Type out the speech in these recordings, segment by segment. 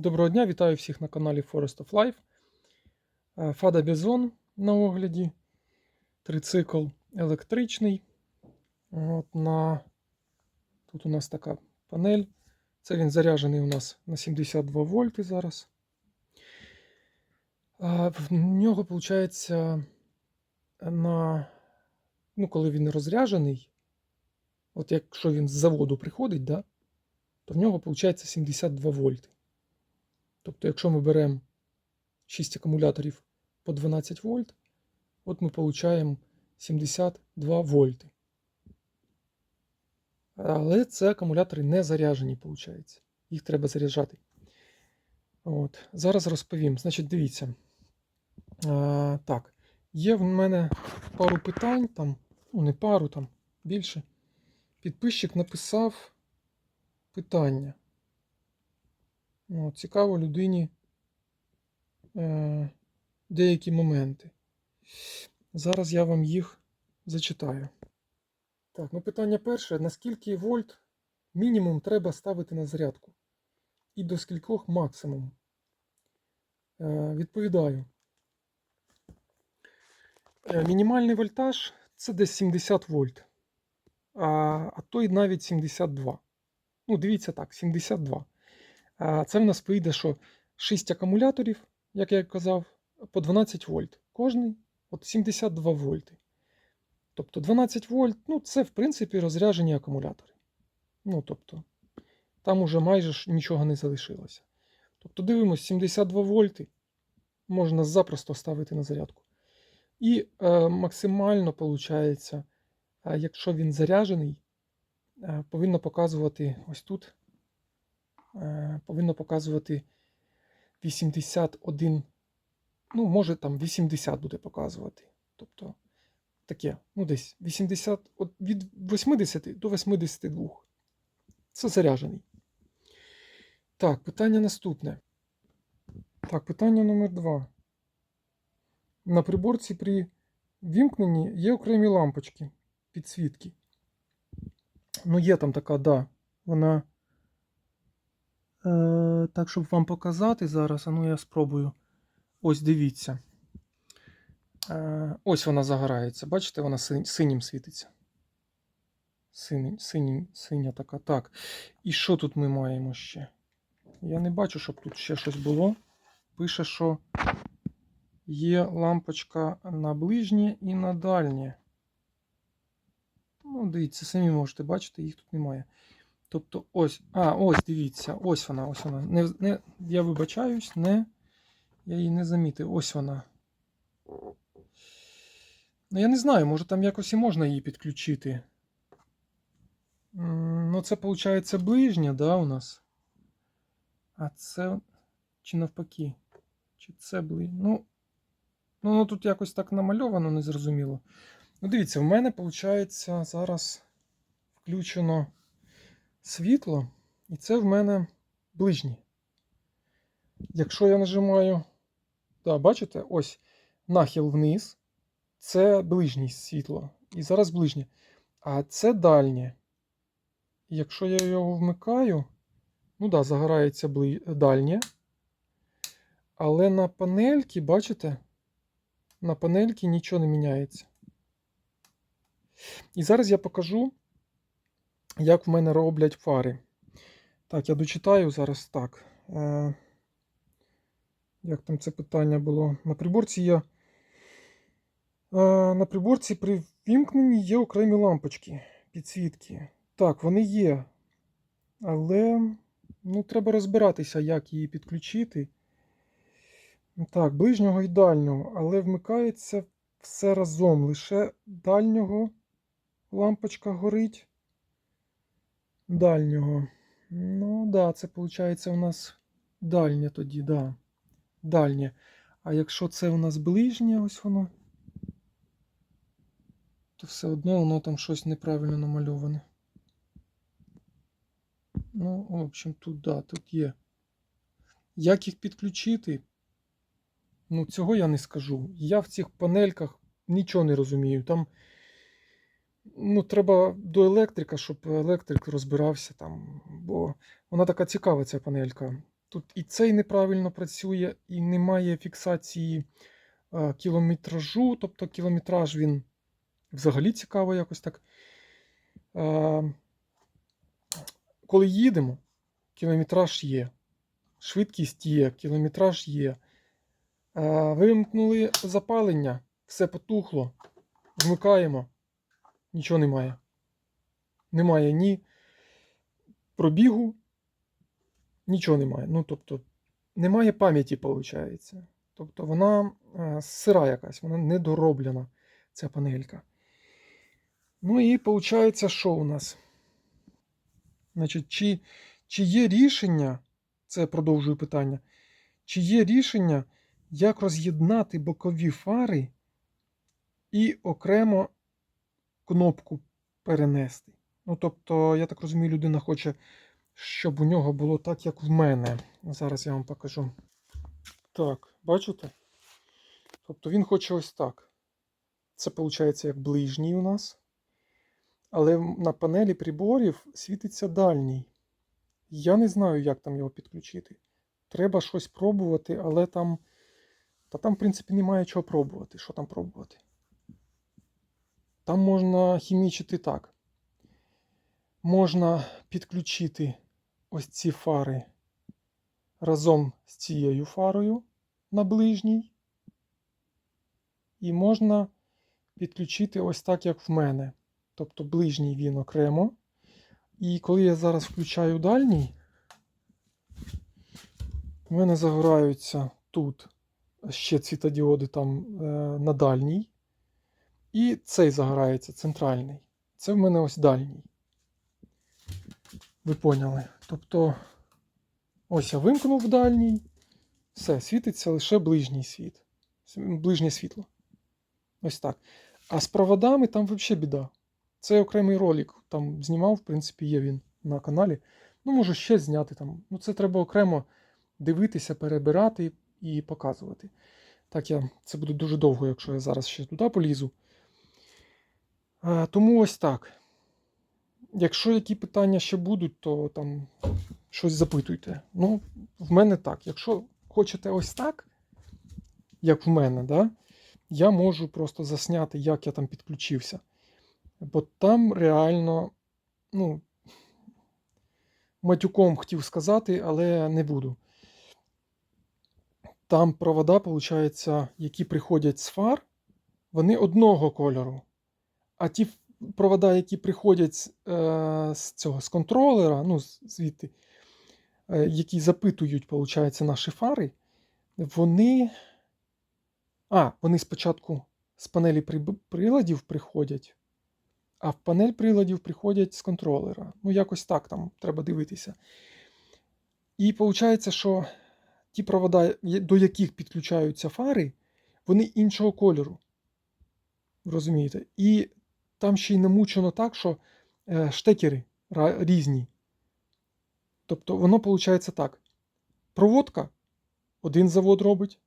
Доброго дня, вітаю всіх на каналі Forest of Life. Е, Фада Бізон на огляді. Трицикл електричний. От на... Тут у нас така панель. Це він заряджений у нас на 72 вольти зараз. В нього, виходить, на... ну, коли він розряджений, от якщо він з заводу приходить, да, то в нього виходить 72 вольти. Тобто, якщо ми беремо 6 акумуляторів по 12 вольт, от ми отримуємо 72 вольти. Але це акумулятори не заряджені, виходить. Їх треба заряджати. От. Зараз розповім. Значить, дивіться. А, так, є в мене пару питань, там, ну не пару, там більше. Підписчик написав питання. Цікаво людині е, деякі моменти. Зараз я вам їх зачитаю. Так, ну питання перше: наскільки вольт мінімум треба ставити на зарядку? І до скількох максимум? Е, відповідаю. Е, мінімальний вольтаж це десь 70 вольт. А, а то й навіть 72. Ну, дивіться так, 72. А Це в нас вийде, що 6 акумуляторів, як я казав, по 12 вольт. Кожний от 72 вольти. Тобто 12 вольт, ну це в принципі розряджені акумулятори. Ну, тобто, там уже майже нічого не залишилося. Тобто, дивимося, 72 вольти можна запросто ставити на зарядку. І е, максимально виходить, е, якщо він заряджений, е, повинно показувати ось тут повинно показувати 81, ну, може там 80 буде показувати. Тобто таке, ну десь 80, от від 80 до 82. Це заряджений. Так, питання наступне. Так, питання номер 2. На приборці при вімкненні є окремі лампочки підсвітки. Ну, є там така, да, вона. Е, Так, щоб вам показати зараз, а ну я спробую. Ось дивіться. Е, Ось вона загорається. Бачите, вона синім світиться. Синь, синь, синя така. Так. І що тут ми маємо ще? Я не бачу, щоб тут ще щось було. Пише, що є лампочка на ближнє і на дальнє. Ну, дивіться, самі можете бачити, їх тут немає. Тобто ось, а, ось, дивіться, ось вона, ось вона. Не, не, Я вибачаюсь, не, я її не замітив. Ось вона. Ну, я не знаю, може там якось і можна її підключити. Ну, це, виходить, ближня, да, у нас. А це. Чи навпаки? Чи це ближня? Ну, ну, ну тут якось так намальовано, незрозуміло. Ну, дивіться, в мене, виходить, зараз включено світло, і це в мене ближній. Якщо я нажимаю, да, бачите, ось нахил вниз, це ближнє світло. І зараз ближнє. А це дальнє. Якщо я його вмикаю, ну да, загорається дальнє. Але на панельки, бачите, на панельки нічого не міняється. І зараз я покажу, як в мене роблять фари. Так, я дочитаю зараз так. Е, Як там це питання було? На приборці є. Е, на приборці при вімкненні є окремі лампочки, підсвітки. Так, вони є. Але ну, треба розбиратися, як її підключити. Так, ближнього і дальнього, але вмикається все разом. Лише дальнього лампочка горить дальнього. Ну, да, це виходить у нас дальнє тоді, да. Дальнє. А якщо це у нас ближнє, ось воно, то все одно воно там щось неправильно намальоване. Ну, в общем, тут, да, тут є. Як їх підключити? Ну, цього я не скажу. Я в цих панельках нічого не розумію. Там ну, треба до електрика, щоб електрик розбирався там. Бо вона така цікава, ця панелька. тут і цей неправильно працює, і немає фіксації е, кілометражу. Тобто кілометраж він взагалі цікаво якось так. Е, коли їдемо, кілометраж є. Швидкість є, кілометраж є. Е, вимкнули запалення, все потухло. Вмикаємо. Нічого немає. Немає ні пробігу, нічого немає. Ну, тобто, немає пам'яті, виходить. Тобто вона е, сира якась, вона недороблена, ця панелька. Ну і виходить, що у нас? Значить, чи, чи є рішення, це продовжую питання, чи є рішення, як роз'єднати бокові фари і окремо кнопку перенести? Ну, тобто, я так розумію, людина хоче, щоб у нього було так, як в мене. Зараз я вам покажу. Так, бачите? Тобто він хоче ось так. Це виходить як ближній у нас. Але на панелі приборів світиться дальній. Я не знаю, як там його підключити. Треба щось пробувати, але там. Та там, в принципі, немає чого пробувати. Що там пробувати? Там можна хімічити так. Можна підключити ось ці фари разом з цією фарою на ближній. І можна підключити ось так, як в мене. Тобто ближній він окремо. І коли я зараз включаю дальній, в мене загораються тут ще світодіоди там е, на дальній. І цей загорається центральний. Це в мене ось дальній. Ви поняли? Тобто, ось я вимкнув дальній. Все, світиться лише ближній світ. Ближнє світло. Ось так. А з проводами там взагалі біда. Це окремий ролик. Там знімав, в принципі, є він на каналі. Ну, можу ще зняти там. Ну, це треба окремо дивитися, перебирати і показувати. Так, я це буде дуже довго, якщо я зараз ще туди полізу. А, тому ось так. Якщо які питання ще будуть, то там щось запитуйте. Ну, в мене так. Якщо хочете ось так, як в мене, да, я можу просто засняти, як я там підключився. Бо там реально, ну, матюком хотів сказати, але не буду. Там провода, виходить, які приходять з фар, вони одного кольору. А ті провода, які приходять е, з цього з контролера, ну, звідти, е, які запитують, виходить, наші фари, вони. А, вони спочатку з панелі приладів приходять, а в панель приладів приходять з контролера. Ну, якось так там треба дивитися. І виходить, що ті провода, до яких підключаються фари, вони іншого кольору. Розумієте? І там ще й намучено так, що е, штекери різні. Тобто, воно виходить так: проводка один завод робить,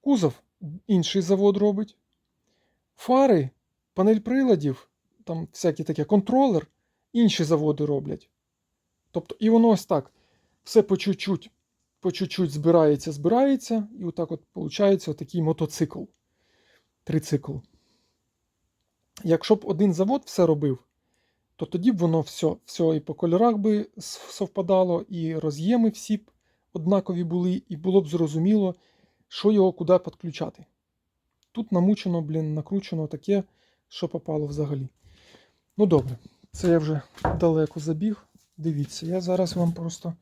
кузов інший завод робить, фари, панель приладів, там всякі таке контролер, інші заводи роблять. Тобто, і воно ось так. Все по чуть-чуть, по чуть-чуть збирається, збирається, і отак от виходить такий мотоцикл. Трицикл. Якщо б один завод все робив, то тоді б воно все все і по кольорах би совпадало, і роз'єми всі б однакові були, і було б зрозуміло, що його куди підключати. Тут намучено, блін, накручено таке, що попало взагалі. Ну добре, це я вже далеко забіг. Дивіться, я зараз вам просто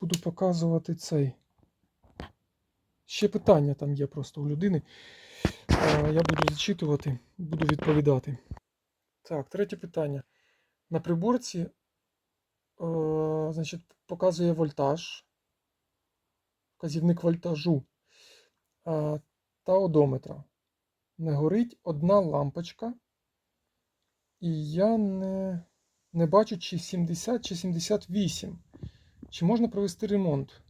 буду показувати цей. Ще питання там є просто у людини. Я буду зачитувати, буду відповідати. Так, третє питання. На приборці о, значить, показує вольтаж, вказівник вольтажу а, та одометра. Не горить одна лампочка. І я не не бачу, чи 70, чи 78. Чи можна провести ремонт?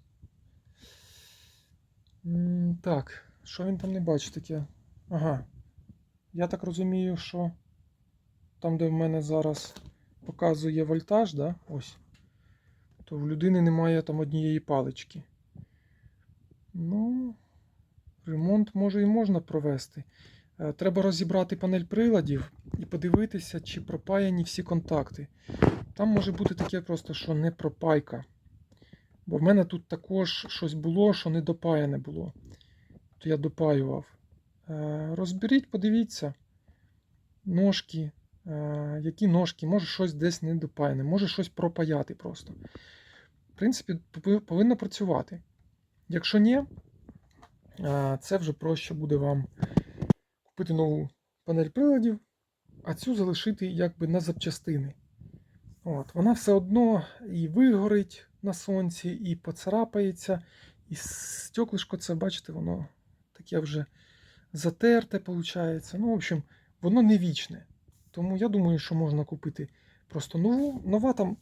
Так, що він там не бачить таке? Ага. Я так розумію, що там, де в мене зараз показує вольтаж, да? ось. то в людини немає там однієї палички. Ну, ремонт може і можна провести. Е, Треба розібрати панель приладів і подивитися, чи пропаяні всі контакти. Там може бути таке просто, що не пропайка. Бо в мене тут також щось було, що не допаяне було. То я допаював. Е, Розберіть, подивіться. Ножки. Е, Які ножки, може щось десь не допаяне, може щось пропаяти просто. В принципі, повинно працювати. Якщо ні, е, це вже проще буде вам купити нову панель приладів, а цю залишити якби на запчастини. От, вона все одно і вигорить на сонці, і поцарапається, і стеклишко це, бачите, воно таке вже затерте, виходить. Ну, в общем, воно не вічне. Тому я думаю, що можна купити просто нову. Нова там.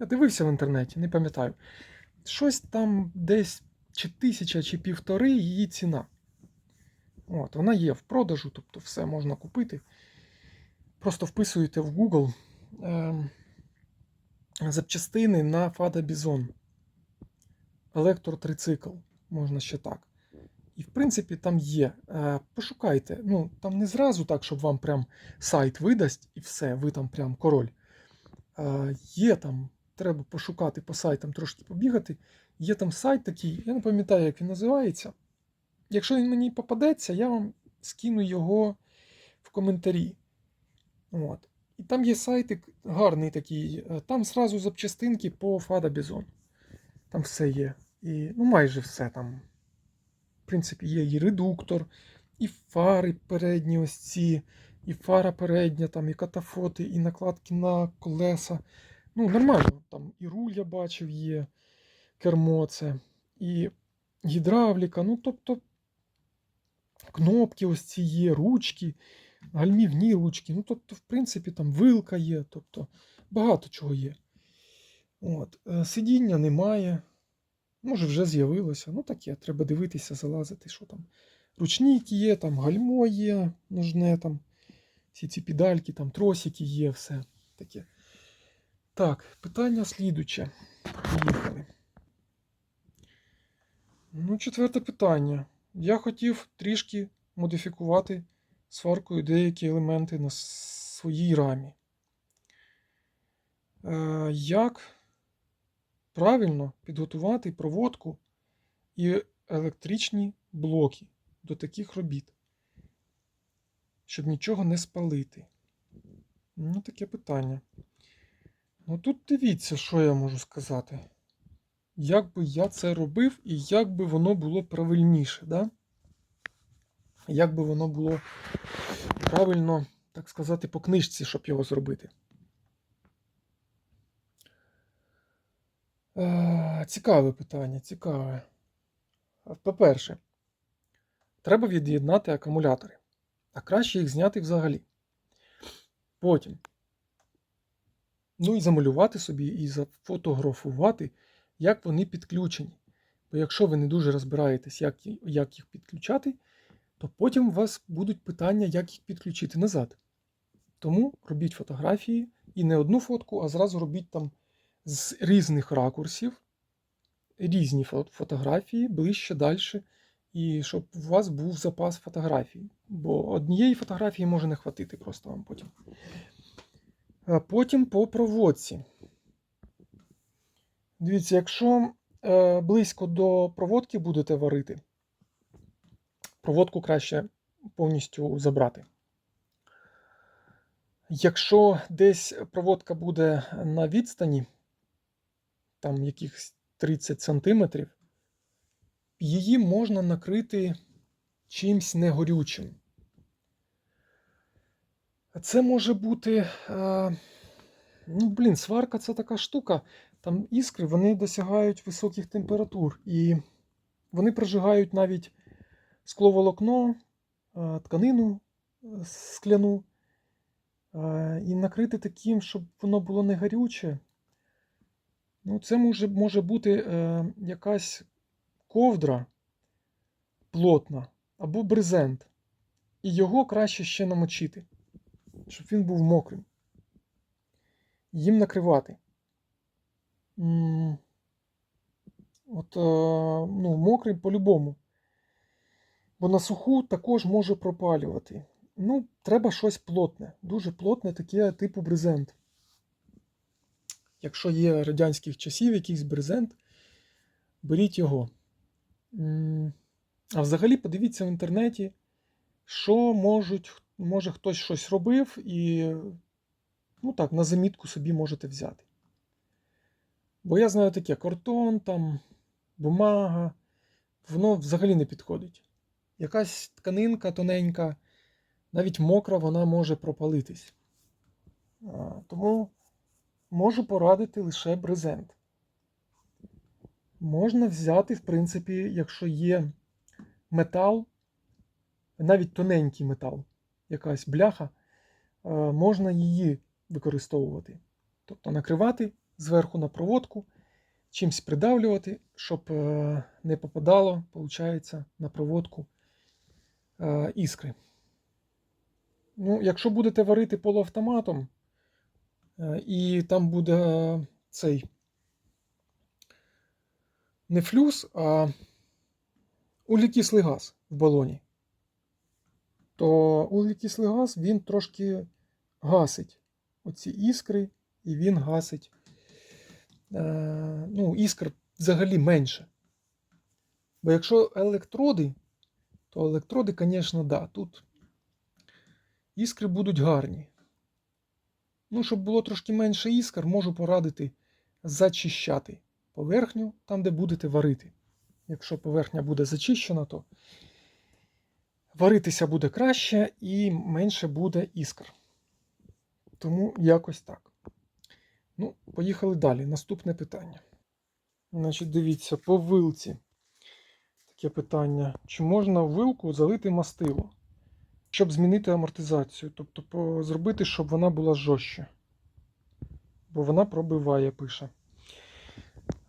Я дивився в інтернеті, не пам'ятаю. Щось там десь чи тисяча, чи півтори її ціна. От, вона є в продажу, тобто все можна купити. Просто вписуєте в Google ем, запчастини на Fada Bison. Електротрицикл, можна ще так. І в принципі там є. Е, Пошукайте. Ну, там не зразу так, щоб вам прям сайт видасть і все, ви там прям король. Е, Є там, треба пошукати по сайтам, трошки побігати. Є там сайт такий, я не пам'ятаю, як він називається. Якщо він мені попадеться, я вам скину його в коментарі. От. І там є сайтик гарний такий. е, Там зразу запчастинки по Fada Bison. Там все є. І, ну, майже все там. В принципі, є і редуктор, і фари передні ось ці, і фара передня, там, і катафоти, і накладки на колеса. Ну, нормально. Там і руль я бачив є, кермо це, і гідравліка. Ну, тобто, кнопки ось ці є, ручки, гальмівні ручки. Ну, тобто, в принципі, там вилка є, тобто багато чого є. От. е, Сидіння немає. Може, вже з'явилося. Ну таке, треба дивитися, залазити, що там. Ручник є, там гальмо є, нужне там. Всі ці педальки, там тросики є, все таке. Так, питання слідуче. Поїхали. Ну, четверте питання. Я хотів трішки модифікувати сваркою деякі елементи на своїй рамі. Е, як правильно підготувати проводку і електричні блоки до таких робіт, щоб нічого не спалити? Ну, таке питання. Ну тут дивіться, що я можу сказати. Як би я це робив і як би воно було правильніше, да? Як би воно було правильно, так сказати, по книжці, щоб його зробити. Цікаве питання, цікаве. По-перше, треба від'єднати акумулятори, а краще їх зняти взагалі. Потім. Ну і замалювати собі і зафотографувати, як вони підключені. Бо якщо ви не дуже розбираєтесь, як, як їх підключати, то потім у вас будуть питання, як їх підключити назад. Тому робіть фотографії і не одну фотку, а зразу робіть там з різних ракурсів, різні фотографії, ближче, далі, і щоб у вас був запас фотографій. Бо однієї фотографії може не хватити просто вам потім. Потім по проводці. Дивіться, якщо е, близько до проводки будете варити, проводку краще повністю забрати. Якщо десь проводка буде на відстані, там якихось 30 сантиметрів, її можна накрити чимсь негорючим. Це може бути. Е, ну, блін, сварка це така штука. Там іскри вони досягають високих температур. І вони прожигають навіть скловолокно, е, тканину е, скляну. І накрити таким, щоб воно було не гарюче. Ну, це може, може бути е, якась ковдра плотна або брезент. І його краще ще намочити, щоб він був мокрим. Їм накривати. от, е, ну, мокрий по-любому. Бо на суху також може пропалювати. Ну, треба щось плотне, дуже плотне, таке типу брезент. Якщо є радянських часів якийсь брезент, беріть його. А взагалі подивіться в інтернеті, що можуть, може хтось щось робив, і ну так, на замітку собі можете взяти. Бо я знаю таке: картон, там, бумага, воно взагалі не підходить. Якась тканинка тоненька, навіть мокра, вона може пропалитись. Тому можу порадити лише брезент. Можна взяти, в принципі, якщо є метал, навіть тоненький метал, якась бляха, е, можна її використовувати. Тобто накривати зверху на проводку, чимось придавлювати, щоб е, не попадало, виходить, на проводку е, іскри. Ну, якщо будете варити полуавтоматом, і там буде е, цей не флюс, а углекислий газ в балоні, то углекислий газ він трошки гасить оці іскри, і він гасить. Е, ну, іскр взагалі менше. Бо якщо електроди, то електроди, звісно, да, тут іскри будуть гарні. Ну, щоб було трошки менше іскр, можу порадити зачищати поверхню там, де будете варити. Якщо поверхня буде зачищена, то варитися буде краще і менше буде іскр. Тому якось так. Ну, поїхали далі. Наступне питання. Значить, дивіться, по вилці. Таке питання. Чи можна в вилку залити мастило, щоб змінити амортизацію? Тобто зробити, щоб вона була жорстче. Бо вона пробиває, пише.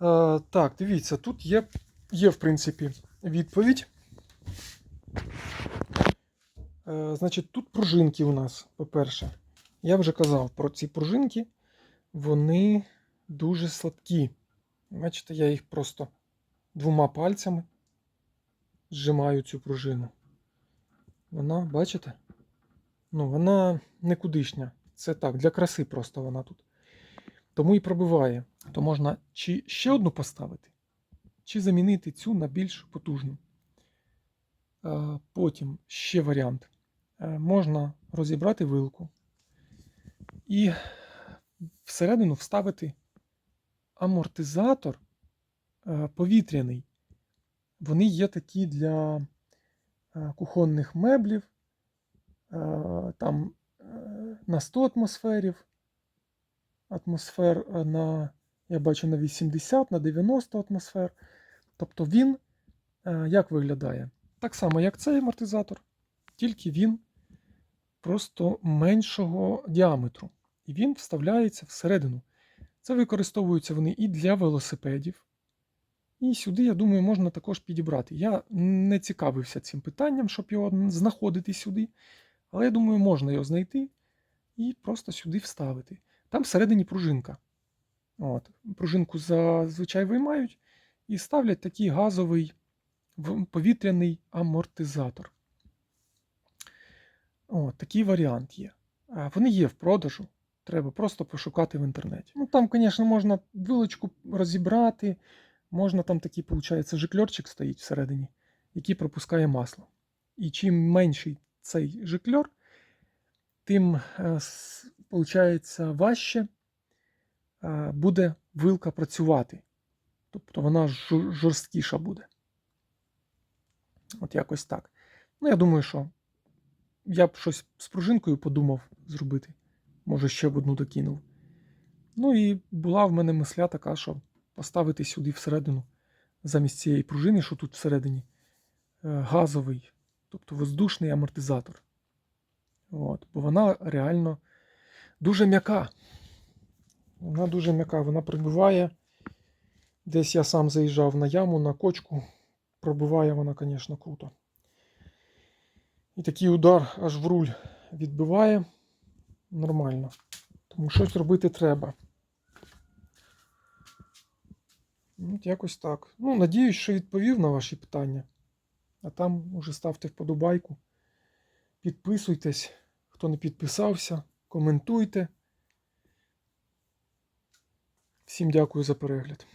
Е, так, дивіться, тут є, є, в принципі, відповідь. Е, значить, тут пружинки у нас, по-перше. Я вже казав про ці пружинки. Вони дуже слабкі. Бачите, я їх просто двома пальцями зжимаю цю пружину. Вона, бачите? Ну, вона никудишня. Це так, для краси просто вона тут. Тому і пробиває. То можна чи ще одну поставити, чи замінити цю на більш потужну. Потім ще варіант. Е, Можна розібрати вилку і всередину вставити амортизатор е, повітряний. Вони є такі для кухонних меблів, е, там е, на 100 атмосферів, атмосфер е, на, я бачу, на 80, на 90 атмосфер. Тобто він е, як виглядає? Так само, як цей амортизатор, тільки він просто меншого діаметру. І він вставляється всередину. Це використовуються вони і для велосипедів. І сюди, я думаю, можна також підібрати. Я не цікавився цим питанням, щоб його знаходити сюди. Але я думаю, можна його знайти і просто сюди вставити. Там всередині пружинка. От. Пружинку зазвичай виймають і ставлять такий газовий повітряний амортизатор. От, такий варіант є. Вони є в продажу. Треба просто пошукати в інтернеті. Ну там, звісно, можна вилочку розібрати. Можна там такий, виходить, жикльорчик стоїть всередині, який пропускає масло. І чим менший цей жикльор, тим, виходить, важче е, буде вилка працювати. Тобто вона жорсткіша буде. От якось так. Ну, я думаю, що я б щось з пружинкою подумав зробити. Може, ще б одну докинув. Ну і була в мене мисля така, що поставити сюди всередину, замість цієї пружини, що тут всередині, е, газовий, тобто воздушний амортизатор. От, бо вона реально дуже м'яка. Вона дуже м'яка, вона прибиває. Десь я сам заїжджав на яму, на кочку. Пробиває вона, звісно, круто. І такий удар аж в руль відбиває нормально. Тому щось робити треба. Ну, От якось так. Ну, надіюсь, що відповів на ваші питання. А там уже ставте вподобайку. Підписуйтесь, хто не підписався, коментуйте. Всім дякую за перегляд.